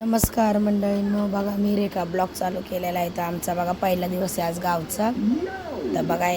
नमस्कार मंडळींनो बघा मी रेखा ब्लॉग चालू केलेला आहे. तर आमचा बघा पहिला दिवस आहे आज गावचा. तर बघा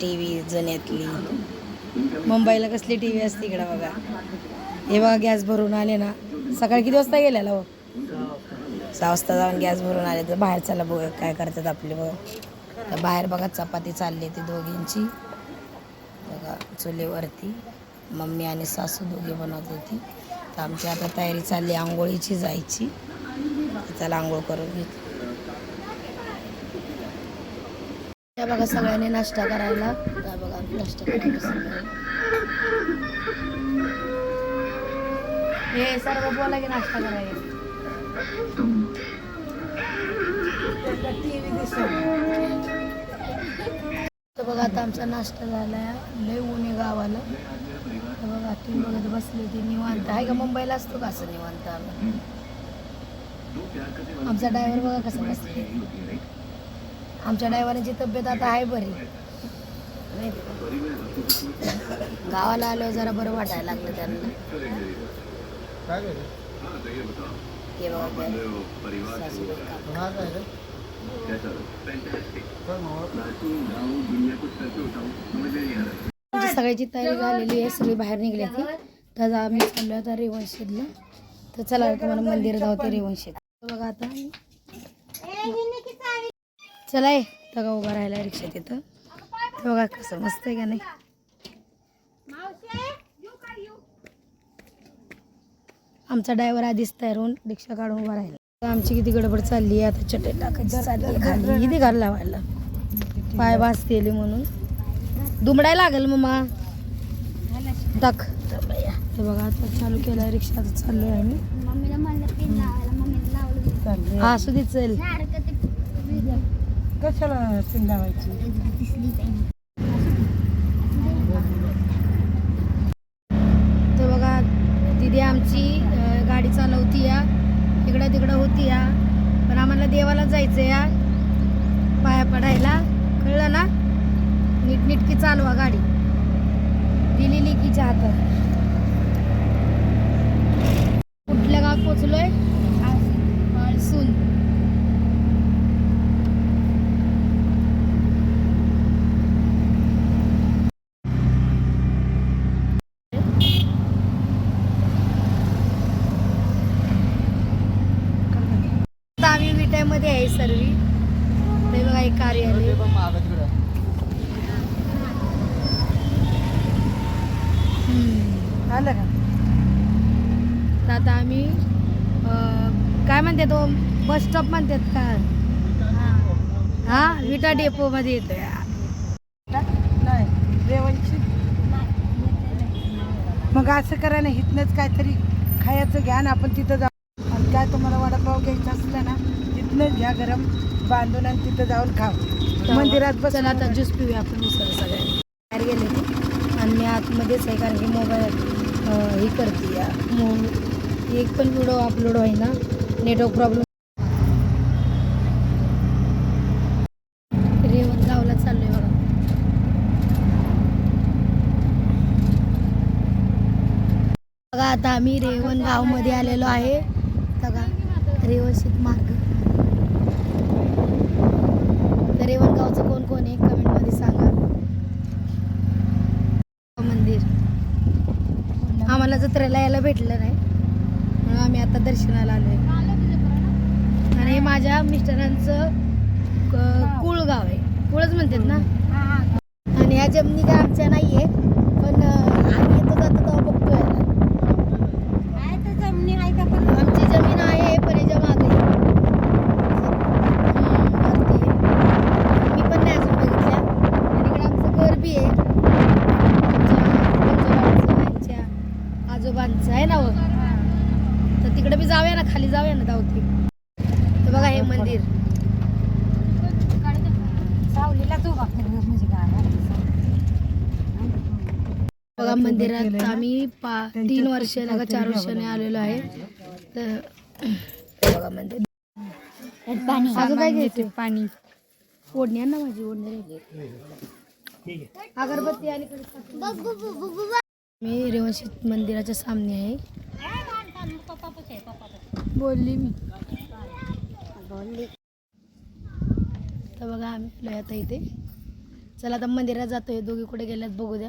टी व्ही जुन्यातली मुंबईला कसली टी व्ही असते इकडं बघा. हे बघा गॅस भरून आले ना. सकाळी किती वाजता गेलेला हो? सहा वाजता जाऊन गॅस भरून आले. तर बाहेर चला बघ काय करतात आपले बघ. तर बाहेर बघा चपाती चालली ती दोघींची. बघा चुलीवरती. मम्मी आणि सासू दोघी बनवत होती. तर आमची आता तयारी चालली आंघोळीची जायची. त्याला चला आंघोळ करून घेतली त्या बघा सगळ्यांनी नाश्ता करायला. त्या बघा नाश्ता करायला सगळे. हे सर्व बोला की नाश्ता करायला. तर बघा आता आमचा नाश्ता झाला लय ऊन आहे गावाला. तुम्ही बघत बसले ते निवांत. आहे का मुंबईला असतो का असं निवांत आम्ही? आमचा ड्रायव्हर बघा कसं बसले आमच्या ड्रायव्हरांची तब्येत आता आहे बरी. माहिती गावाला आलो जरा बरं वाटायला लागलं त्यांना. हे बघा सगळ्याची तयारी झालेली आहे सगळी बाहेर निघली ती. तर आम्ही चाललो आता रेवणशेतला तर चला तुम्हाला मंदिर धावते रेवणशेत तर बघा आता. चला ये तगा उभा राहिला रिक्षा तिथं. तर बघा कसं मस्त आहे का नाही. आमचा ड्रायव्हर आधीच तयार होऊन रिक्षा काढून उभा राहिला. आमची किती गडबड चालली आहे आता चटई टाकायची चालली किती घाल लावायला. पाय भाजतेली म्हणून. दुमडायला लागेल मम्मा बया. तर बघा आता चालू केलं रिक्षा आता चाललोय आम्ही. हा असू दे चल. कशाला पिन लावायची दिसली पेन तर बघा दिदी आमची गाडी चालवती या. इकडं तिकडं होती या. पण आम्हाला देवाला जायचं या. पाया पडायला. कळलं ना? नीटनीटकी चालवा गाडी. दिलेली की हातात कुठल्या गावात पोचलोय आळसून आता आम्ही विट्यामध्ये आहे सर्वी ते बघा एक कार्यालय हम्म. आलं का तर आता आम्ही अं, काय म्हणते तो बस स्टॉप म्हणतात का? हा विटा डेपो मध्ये येतोय. मग असं करा ना इथनंच काहीतरी खायचं घ्या ना आपण तिथं जाऊ. आणि काय तुम्हाला वडापाव घ्यायचा असला ना तिथनंच घ्या गरम बांधून आणि तिथं जाऊन खाव मंदिरात बस चला आता ज्यूस पिऊया आपण उसळ सगळ्यांनी. बाहेर गेले ते. आणि मी आतमध्येच आहे कारण की मोबाईल हे करते या. मो- एक पण व्हिडिओ अपलोड होईना. नेटवर्क प्रॉब्लेम रेवणगावला चाललोय बघा. बघा आता आम्ही रेवणगावमध्ये आलेलो आहे. बघा रेवणशीत मार्ग. तर रेवणगावचं कोण कोण आहे? कमेंटमध्ये सांगा. मंदिर. आम्हाला जत्रेला यायला भेटलं नाही. म्हणून आम्ही आता दर्शनाला आलोय. आणि हे माझ्या मिस्टरांचं क- कुळ गाव आहे. कुळच म्हणतात ना? आणि ह्या जमिनी काय आमच्या नाही आहे पण आम्ही येतो जातो तेव्हा बघतो याला काय तर जमिनी आहे का पण? आमची जमीन आहे पण याच्या मागे. मी पण नाही अजून बघितल्या. आणि इकडे आमचं घर बी आहे. आमच्या आजोबांचं, आहे ना हो? तर तिकडे बी जाऊया ना खाली जाऊया ना तर बघा हे मंदिर. सावलीला तू म्हणजे बघा मंदिरात आम्ही पा तीन वर्षाने का चार वर्षाने आलेलो आहे. तर बघा मंदिर. पाणी. अजून काय घ्यायचं? पाणी. ओढणी आण ना माझी ओढणी अगरबत्ती आणि. मी रेवणशी मंदिराच्या सामने आहे. बोलली मी. बोलली तर बघा आम्ही आलोय आता इथे. चला आता मंदिरात जातोय. दोघी कुठे गेल्यात बघू द्या.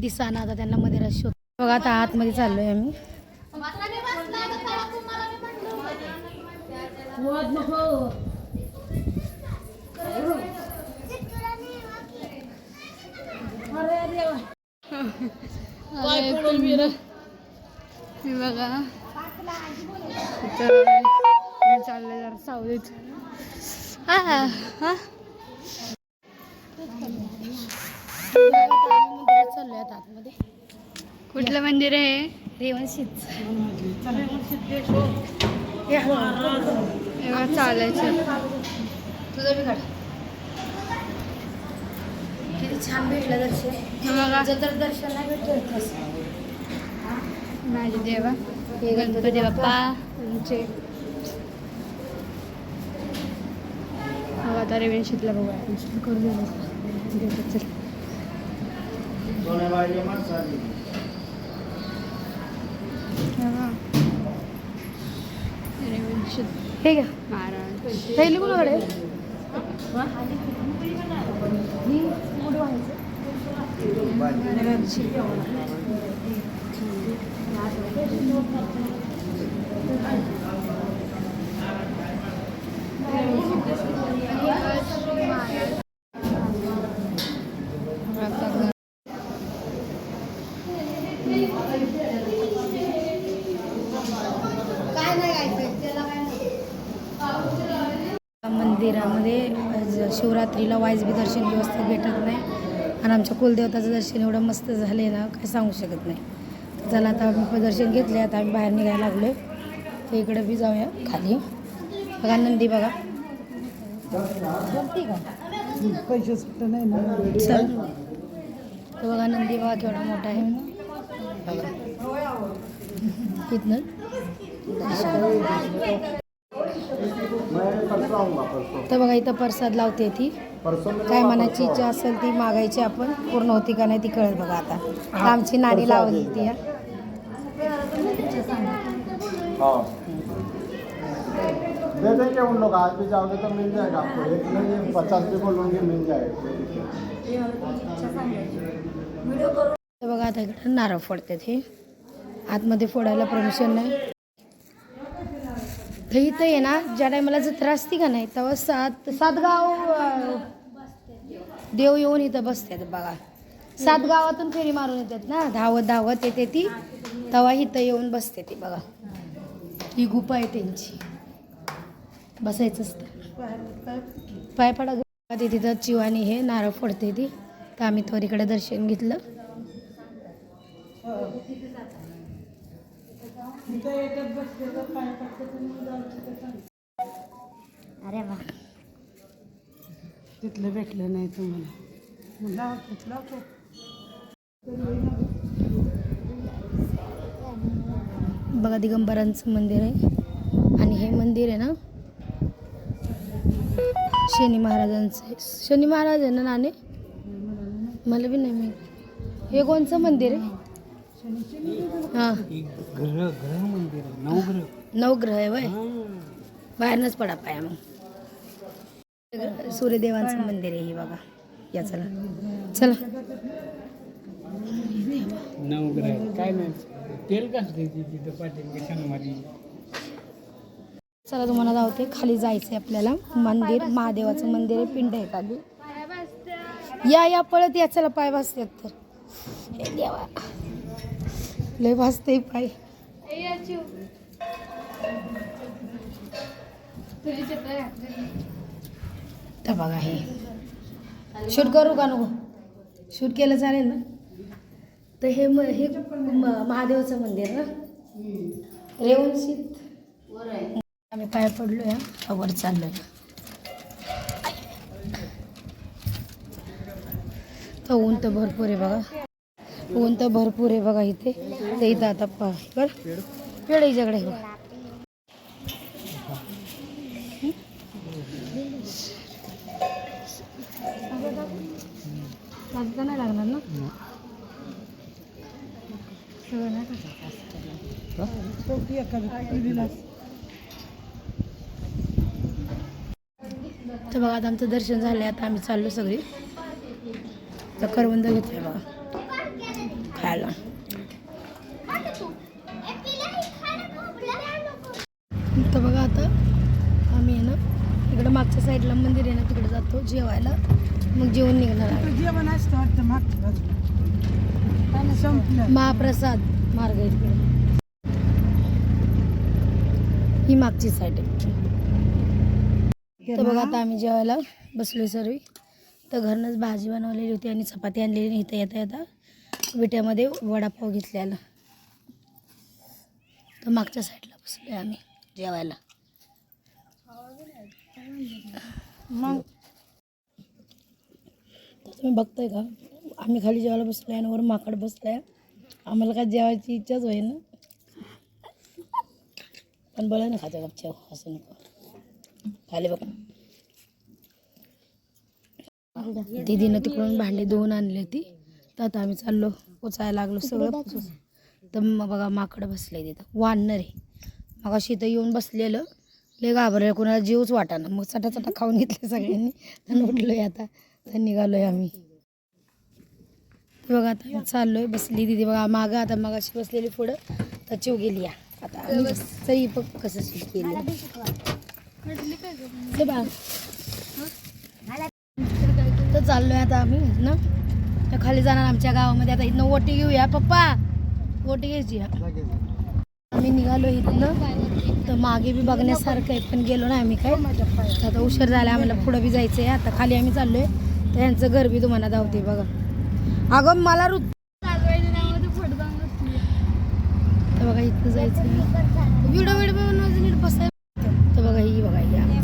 दिसाना आता त्यांना मंदिरात शोध. बघा आता आतमध्ये चाललोय आम्ही. बघा. चाललंय जरा सावलीत. मंदिरात चाललोय आता आतमध्ये कुठलं मंदिर आहे? रेवणशीच हे बघा चालायचं. तुझं बी काढ. किती छान भेटलं दर्शन. जर दर्शन नाही भेटलं कसं माझे देवा. हे गणपती बाप्पा. आमचे बघा आता रेवेणशीतला बघा आपण करू देऊ चल. हे. हे घ्या. महाराज. पहिली कुणाकडे मंदिरामध्ये आज शिवरात्रीला वाईज बी दर्शन व्यवस्थित भेटत नाही. आणि आमच्या कुलदेवताचं दर्शन एवढं मस्त झालं ना काय सांगू शकत नाही. चला आता आम्ही दर्शन घेतले आता आम्ही बाहेर निघायला लागलो तर इकडे बी जाऊया खाली. बघा नंदी बघा. पैसे नाही ना. चल. तो बघा नंदी बघा केवढा मोठा आहे. बघा. इथनं. तर बघा इथं प्रसाद लावते ती. काय मनाची इच्छा असेल ती मागायची आपण. पूर्ण होती का नाही ती कळत बघा आता. आमची नाणी लावली ती दे देंगे उन लोग आज भी जाओगे तो मिल जाएगा आपको एक नहीं पचास भी बोलूँगी मिल जाएगा तर बघा आता इकडे नारळ फोडते हे आतमध्ये फोडायला परमिशन नाही. तर इथं आहे ना ज्या टायमाला जत्रा असती का नाही तेव्हा सात सात गाव देव येऊन इथं बसतात बघा. सात गावातून फेरी मारून येतात ना धावत धावत येते ती तेव्हा इथं येऊन बसते ती बघा. ही गुफा आहे त्यांची. बसायचं असतं पाय पडा ते तिथं चिवानी हे नारळ फोडते ती. तर आम्ही थोरीकडे दर्शन घेतलं. अरे वा. तिथलं भेटलं नाही तुम्हाला. तिथला बघा दिगंबरांचं मंदिर आहे. आणि हे मंदिर आहे ना शनी महाराजांचं आहे. शनी महाराज आहे ना नाणे मला बी नाही माहीत. हे कोणचं मंदिर आहे? हां. नवग्रह आहे वय. बाहेरनंच पडा पाया मग. सूर्यदेवांचं मंदिर आहे हे बघा. या चला. चला. नवग्रह काय नाही. तेल कसं तिथं पाठीमागे शनिवारी? चला तुम्हाला धावते खाली जायचं आहे आपल्याला. मंदिर महादेवाचं मंदिर आहे. पिंड आहे खाली. या या पळत या. चला पाय भासतात तर. देवा. लय भासते पाय तर बघा हे. शूट करू का नको? शूट केलं चालेल ना? तर हे म हे महादेवाचं मंदिर ना? रेवणशीत आम्ही पाय पडलो या वर चाललोय. तर ऊन तर भरपूर आहे बघा. ऊन तर भरपूर आहे बघा इथे. ते इथं आता बरं. पेड हिच्याकडे बघा. नाही लागणार ना? सगळं तर बघा आता आमचं दर्शन झालं आता आम्ही चाललो सगळी. तर करवंद घेतलं बघा. खायला तर बघा आता आम्ही आहे ना इकडं मागच्या साईडला मंदिर आहे ना तिकडे जातो जेवायला. मग जेवण निघणार जेवण असतं वाटतं मागच्या महाप्रसाद मार्ग आहे तिकडे ही मागची साईड आहे. तर बघा आता आम्ही जेवायला बसलोय सर्व. तर घरनंच भाजी बनवलेली होती आणि चपाती आणलेली इथं येता येता विट्यामध्ये वडापाव घेतलेला. तर मागच्या साईडला बसलोय आम्ही जेवायला. मग? तर तुम्ही बघताय का? आम्ही खाली जेवायला बसलोय आणि वर माकड बसलाय. आम्हाला काय जेवायची इच्छाच होई ना पण बळ ना खाते गपच्या असं नको. खाली बघ. दीदीनं तिकडून भांडी धुवून आणली होती. तर आता आम्ही चाललो पोचायला लागलो सगळं. पोचून तर मग बघा माकड बसले तिथं. वाढणार आहे. मग अशी इथं येऊन बसलेलं. लय घाबरलं कोणाला जीवच वाटाना. मग चटा चटा खाऊन घेतले सगळ्यांनी. आणि उठलोय आता. तर निघालोय आम्ही. ते बघा आता चाललोय. बसली दिदी बघा मागं आता मग अशी बसलेली पुढं. तर चिव गेली या. आता सई बघ कसं शीट केली तर चाललोय आता आम्ही ना? तर खाली जाणार आमच्या गावामध्ये. आता इथनं ओटी घेऊया. पप्पा ओटी घ्यायची आम्ही निघालो इथनं. तर मागे बी बघण्यासारखं आहे पण गेलो ना आम्ही काय. आता उशीर झाला आम्हाला पुढं बी जायचं आहे आता खाली आम्ही चाललोय. तर यांचं घर बी तुम्हाला धावते बघा. अगं मला रुत बघा इथं जायचं व्हिडिओ व्हिडिओ बनवायचं नीट बसाय तर बघा ही बघा ही आमची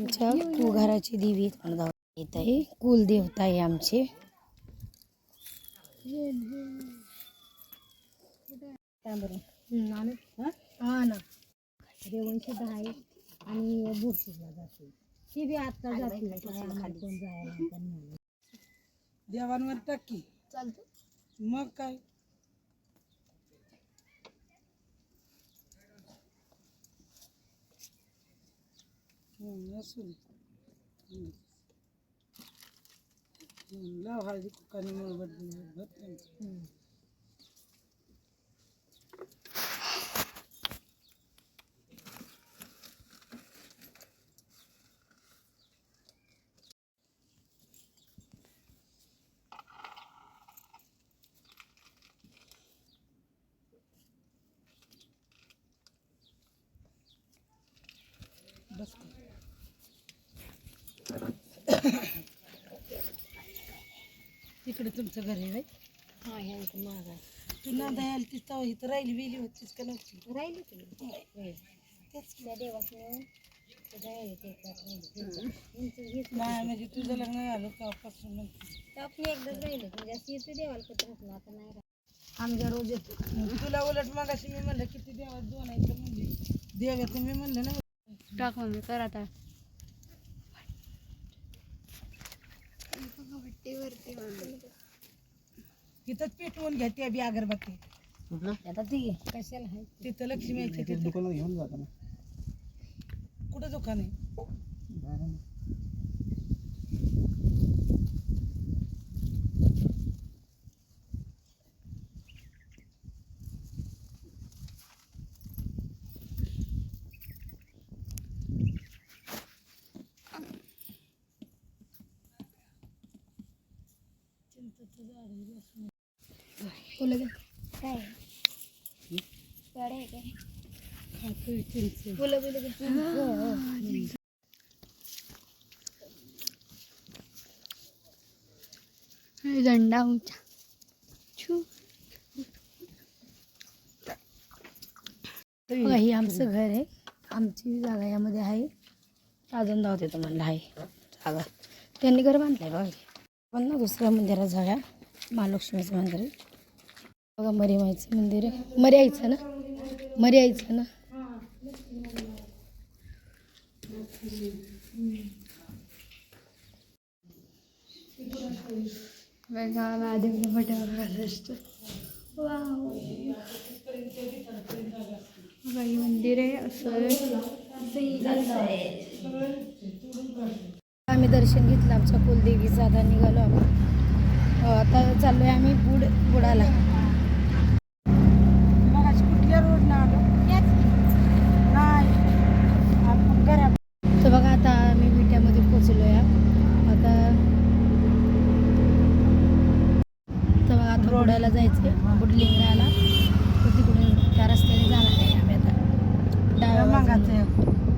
इथं. आमच्या कुळघराची देवी येत आहे. कुलदेवता आहे आमचे. हा जेवण सुद्धा आहे आणि बुरशीला जाते ती बी आता जाते. देवांवर टाकी. चालतं मग काय? لا هذه كاني ما بدي بس كده तिकडे तुमचं घर आहे? हा ह्या इथं महाग आहे. तू इथं राहिली वेली होतीच का नव्हती राहिली तुम्ही तेच त्या देवाचं ते राहिले ते त्यात राहिले. त्यांचं हेच नाही म्हणजे तुझं लग्न झालं तेव्हापासून म्हणते. तर आपली एकदाच राहिले म्हणजे असं येतं देवाला पत्र होतं आता नाही राहिलं. आमच्या रोज येतो तुला उलट मग अशी मी म्हणलं किती देवात दोन आहे तर म्हणजे देव येतो मी म्हणलं ना टाक मम्मी कर आता तिथंच पेटवून घ्या त्या बी अगरबत्ती. आता ती कशाला आहे? तिथं लक्ष्मी यायची तिथं दुकानात घेऊन जाता ना. कुठं दुकान आहे? बोला की. काय आहे काय झंडा ही आमचं घर आहे. आमची जागा यामध्ये आहे. अजून देतो म्हणाला आहे. जागा. त्यांनी घर बांधलंय बघा. पण ना दुसऱ्या मंदिरात जाऊया. महालक्ष्मीचं मंदिर आहे. बघा मरीमाईचं मंदिर आहे. मरी ना? मरी ना? वेगळा महादेवला असतं. बघा हे मंदिर आहे. असं आम्ही दर्शन घेतलं आमच्या कुलदेवीचं आता निघालो आम्ही आता चाललोय आम्ही बुड बुडाला. तर बघा आता आम्ही विट्यामध्ये पोचलो या आता तर बघा आता बुडाला जायचं बुडलिंगराला तर तिकडून त्या रस्त्याने जाणार आहे आम्ही आता. डाव्या. मागाचं.